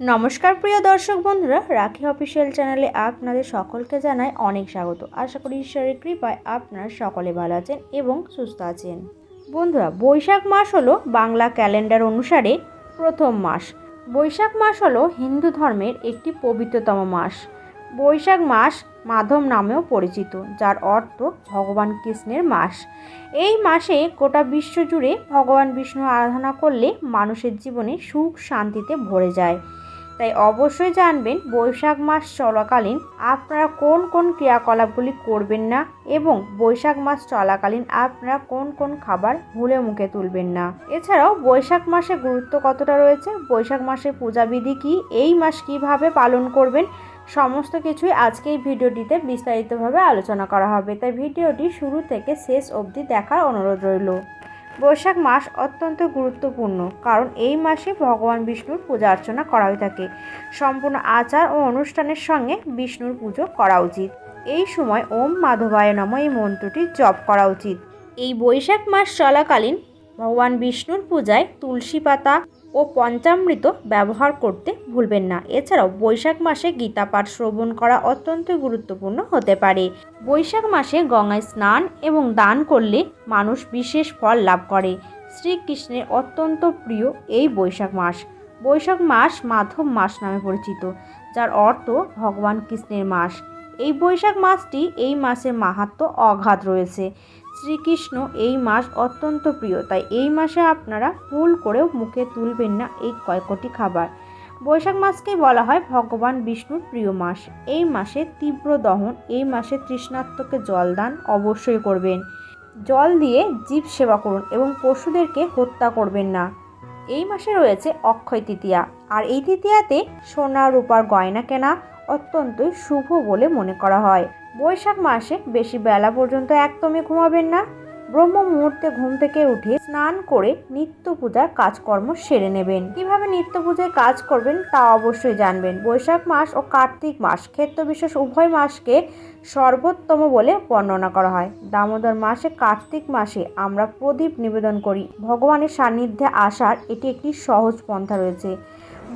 নমস্কার প্রিয় দর্শক বন্ধুরা, রাখি অফিসিয়াল চ্যানেলে আপনাদের সকলকে জানাই অনেক স্বাগত। আশা করি ঈশ্বরের কৃপায় আপনারা সকলে ভালো আছেন এবং সুস্থ আছেন। বন্ধুরা, বৈশাখ মাস হলো বাংলা ক্যালেন্ডার অনুসারে প্রথম মাস। বৈশাখ মাস হলো হিন্দু ধর্মের একটি পবিত্রতম মাস। বৈশাখ মাস মাধব নামেও পরিচিত, যার অর্থ ভগবান কৃষ্ণের মাস। এই মাসে গোটা বিশ্ব জুড়ে ভগবান বিষ্ণু আরাধনা করলে মানুষের জীবনে সুখ শান্তিতে ভরে যায়। তাই অবশ্যই জানবেন বৈশাখ মাস চলাকালীন আপনারা কোন কোন ক্রিয়াকলাপগুলি করবেন না এবং বৈশাখ মাস চলাকালীন আপনারা কোন কোন খাবার ভুলে মুখে তুলবেন না। এছাড়াও বৈশাখ মাসে গুরুত্ব কতটা রয়েছে? বৈশাখ মাসের পূজাবিধি কি? এই মাস কীভাবে পালন করবেন? সমস্ত কিছুই আজকে এই ভিডিওটিতে বিস্তারিতভাবে আলোচনা করা হবে। তাই ভিডিওটি শুরু থেকে শেষ অবধি দেখার অনুরোধ রইল। বৈশাখ মাস অত্যন্ত গুরুত্বপূর্ণ, কারণ এই মাসে ভগবান বিষ্ণুর পূজা অর্চনা করা হয়ে থাকে। সম্পূর্ণ আচার ও অনুষ্ঠানের সঙ্গে বিষ্ণুর পুজো করা উচিত। এই সময় ওম মাধবায় নম এই মন্ত্রটি জপ করা উচিত। এই বৈশাখ মাস চলাকালীন ভগবান বিষ্ণুর পূজায় তুলসী পাতা ও পঞ্চামৃত ব্যবহার করতে ভুলবেন না। এছাড়াও বৈশাখ মাসে গীতা পাঠ শ্রবণ করা অত্যন্ত গুরুত্বপূর্ণ হতে পারে। বৈশাখ মাসে গঙ্গায় স্নান এবং দান করলে মানুষ বিশেষ ফল লাভ করে। শ্রীকৃষ্ণের অত্যন্ত প্রিয় এই বৈশাখ মাস। বৈশাখ মাস মাধব মাস নামে পরিচিত, যার অর্থ ভগবান কৃষ্ণের মাস। এই বৈশাখ মাসটি এই মাসের মাহাত্ম অগাধ রয়েছে। শ্রীকৃষ্ণ এই মাস অত্যন্ত প্রিয়, তাই এই মাসে আপনারা ভুল করেও মুখে তুলবেন না এই কয়কটি খাবার। বৈশাখ মাসকে বলা হয় ভগবান বিষ্ণুর প্রিয় মাস। এই মাসে তীব্র দহন, এই মাসে তৃষ্ণাত্মকে জলদান অবশ্যই করবেন। জল দিয়ে জীব সেবা করুন এবং পশুদেরকে হত্যা করবেন না। এই মাসে রয়েছে অক্ষয় তৃতীয়া, আর এই তৃতীয়াতে সোনা, রূপার গয়না কেনা অত্যন্তই শুভ বলে মনে করা হয়। বৈশাখ মাসে বেশি বেলা পর্যন্ত একদমই ঘুমাবেন না। ব্রহ্ম মুহূর্তে ঘুম থেকে উঠে স্নান করে নিত্য পূজার কাজকর্ম সেরে নেবেন। কীভাবে নিত্য পূজায় কাজ করবেন তা অবশ্যই জানবেন। বৈশাখ মাস ও কার্তিক মাস ক্ষেত্র বিশেষ উভয় মাসকে সর্বোত্তম বলে বর্ণনা করা হয়। দামোদর মাসে কার্তিক মাসে আমরা প্রদীপ নিবেদন করি। ভগবানের সান্নিধ্যে আসার এটি একটি সহজ পন্থা রয়েছে।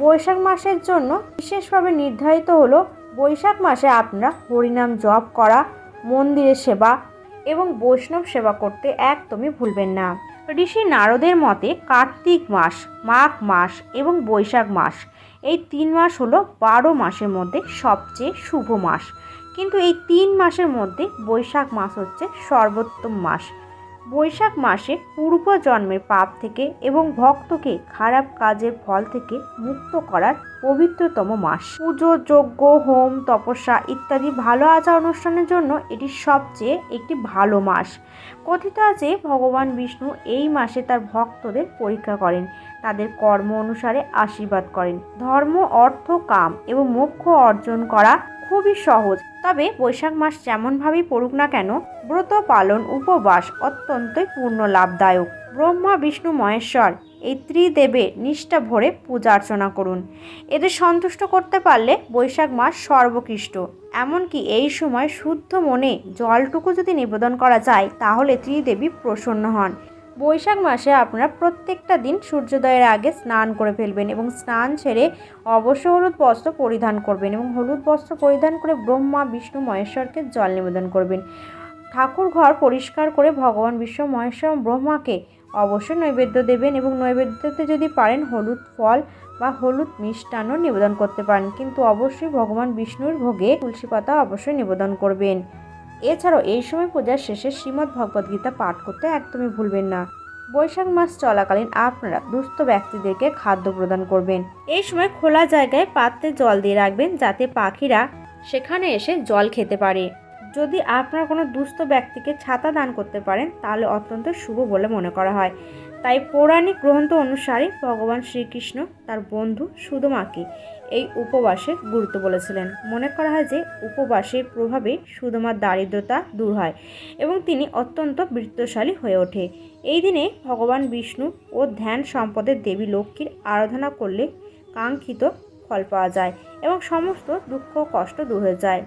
বৈশাখ মাসের জন্য বিশেষভাবে নির্ধারিত হলো বৈশাখ মাসে আপনারা হরিনাম জপ করা, মন্দিরের সেবা এবং বৈষ্ণব সেবা করতে একদমই ভুলবেন না। ঋষি নারদের মতে কার্তিক মাস, মাঘ মাস এবং বৈশাখ মাস এই তিন মাস হলো বারো মাসের মধ্যে সবচেয়ে শুভ মাস। কিন্তু এই তিন মাসের মধ্যে বৈশাখ মাস হচ্ছে সর্বোত্তম মাস। বৈশাখ মাসে পূর্ব জন্মের পাপ থেকে এবং ভক্তকে খারাপ কাজের ফল থেকে মুক্ত করার পবিত্রতম মাস। পুজো, যজ্ঞ, হোম, তপস্যা ইত্যাদি ভালো আচার অনুষ্ঠানের জন্য এটি সবচেয়ে একটি ভালো মাস। কথিত আছে, ভগবান বিষ্ণু এই মাসে তার ভক্তদের পরীক্ষা করেন, তাদের কর্ম অনুসারে আশীর্বাদ করেন। ধর্ম, অর্থ, কাম এবং মোক্ষ অর্জন করা খুবই সহজ। তবে বৈশাখ মাস যেমনভাবেই পড়ুক না কেন, ব্রত পালন, উপবাস অত্যন্তই পূর্ণ লাভদায়ক। ব্রহ্মা, বিষ্ণু, মহেশ্বর এই ত্রিদেবের নিষ্ঠা ভরে পূজা অর্চনা করুন। এদের সন্তুষ্ট করতে পারলে বৈশাখ মাস সর্বকৃষ্ট। এমনকি এই সময় শুদ্ধ মনে জলটুকু যদি নিবেদন করা যায়, তাহলে ত্রিদেবী প্রসন্ন হন। বৈশাখ মাসে আপনারা প্রত্যেকটা দিন সূর্যোদয়ের আগে স্নান করে ফেলবেন এবং স্নান ছেড়ে অবশ্য হলুদ বস্ত্র পরিধান করবেন এবং হলুদ বস্ত্র পরিধান করে ব্রহ্মা, বিষ্ণু, মহেশ্বরকে জল নিবেদন করবেন। ঠাকুর ঘর পরিষ্কার করে ভগবান বিষ্ণু, মহেশ্বর ব্রহ্মাকে অবশ্যই নৈবেদ্য দেবেন এবং নৈবেদ্যতে যদি পারেন হলুদ ফল বা হলুদ মিষ্টান্ন নিবেদন করতে পারেন। কিন্তু অবশ্যই ভগবান বিষ্ণুর ভোগে তুলসী পাতা অবশ্যই নিবেদন করবেন। এছাড়াও এই সময় পূজার শেষে শ্রীমদ্ ভগবদ্গীতা পাঠ করতে একদমই ভুলবেন না। বৈশাখ মাস চলাকালীন আপনারা দুস্থ ব্যক্তিদেরকে খাদ্য প্রদান করবেন। এই সময় খোলা জায়গায় পাত্রে জল দিয়ে রাখবেন যাতে পাখিরা সেখানে এসে জল খেতে পারে। যদি আপনারা কোনো দুস্থ ব্যক্তিকে ছাতা দান করতে পারেন, তাহলে অত্যন্ত শুভ বলে মনে করা হয়। তাই পৌরাণিক গ্রন্থ অনুসারে ভগবান শ্রীকৃষ্ণ তার বন্ধু সুদমাকে এই উপবাসের গুরুত্ব বলেছিলেন। মনে করা হয় যে উপবাসের প্রভাবে সুদমার দারিদ্রতা দূর হয় এবং তিনি অত্যন্ত বৃত্তশালী হয়ে ওঠে। এই দিনে ভগবান বিষ্ণু ও ধ্যান সম্পদের দেবী লক্ষ্মীর আরাধনা করলে কাঙ্ক্ষিত ফল পাওয়া যায় এবং সমস্ত দুঃখ কষ্ট দূর হয়ে যায়।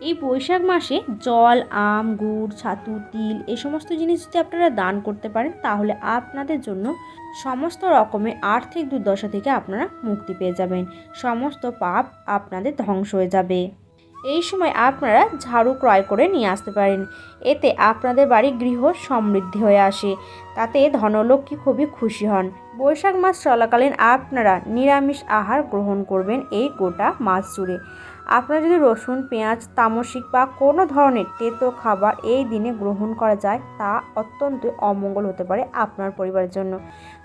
এই বৈশাখ মাসে জল, আম, গুড়, ছাতু, তিল এই সমস্ত জিনিস যদি আপনারা দান করতে পারেন, তাহলে আপনাদের জন্য সমস্ত রকমের আর্থিক দুর্দশা থেকে আপনারা মুক্তি পেয়ে যাবেন। সমস্ত পাপ আপনাদের ধ্বংস হয়ে যাবে। এই সময় আপনারা ঝাড়ু ক্রয় করে নিয়ে আসতে পারেন। এতে আপনাদের বাড়ি গৃহ সমৃদ্ধি হয়ে আসে। তাতে ধনলক্ষ্মী খুবই খুশি হন। বৈশাখ মাস চলাকালীন আপনারা নিরামিষ আহার গ্রহণ করবেন এই গোটা মাস জুড়ে। আপনারা যদি রসুন, পেঁয়াজ, তামসিক বা কোনো ধরনের তেতো খাবার এই দিনে গ্রহণ করা যায়, তা অত্যন্ত অমঙ্গল হতে পারে আপনার পরিবারের জন্য।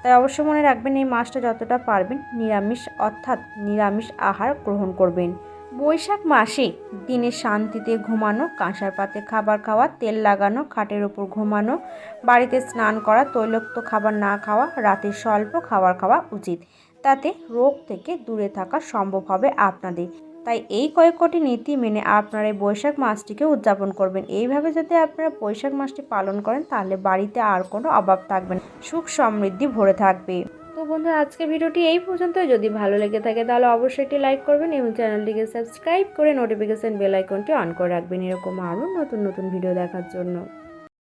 তাই অবশ্যই মনে রাখবেন, এই মাসটা যতটা পারবেন নিরামিষ, অর্থাৎ নিরামিষ আহার গ্রহণ করবেন। বৈশাখ মাসে দিনে শান্তিতে ঘুমানো, কাঁসার পাতে খাবার খাওয়া, তেল লাগানো, খাটের ওপর ঘুমানো, বাড়িতে স্নান করা, তৈলাক্ত খাবার না খাওয়া, রাতে স্বল্প খাবার খাওয়া উচিত। তাতে রোগ থেকে দূরে থাকা সম্ভব হবে আপনাদের। তাই এই কয়েকটি নীতি মেনে আপনারা এই বৈশাখ মাসটিকে উদযাপন করবেন। এইভাবে যদি আপনারা বৈশাখ মাসটি পালন করেন, তাহলে বাড়িতে আর কোনো অভাব থাকবে না। সুখ সমৃদ্ধি ভরে থাকবে। তো বন্ধুরা, আজকের ভিডিওটি এই পর্যন্ত যদি ভালো লেগে থাকে, তাহলে অবশ্যই একটি লাইক করবেন এবং চ্যানেলটিকে সাবস্ক্রাইব করে নোটিফিকেশান বেল আইকনটি অন করে রাখবেন। এরকম আরও নতুন নতুন ভিডিও দেখার জন্য।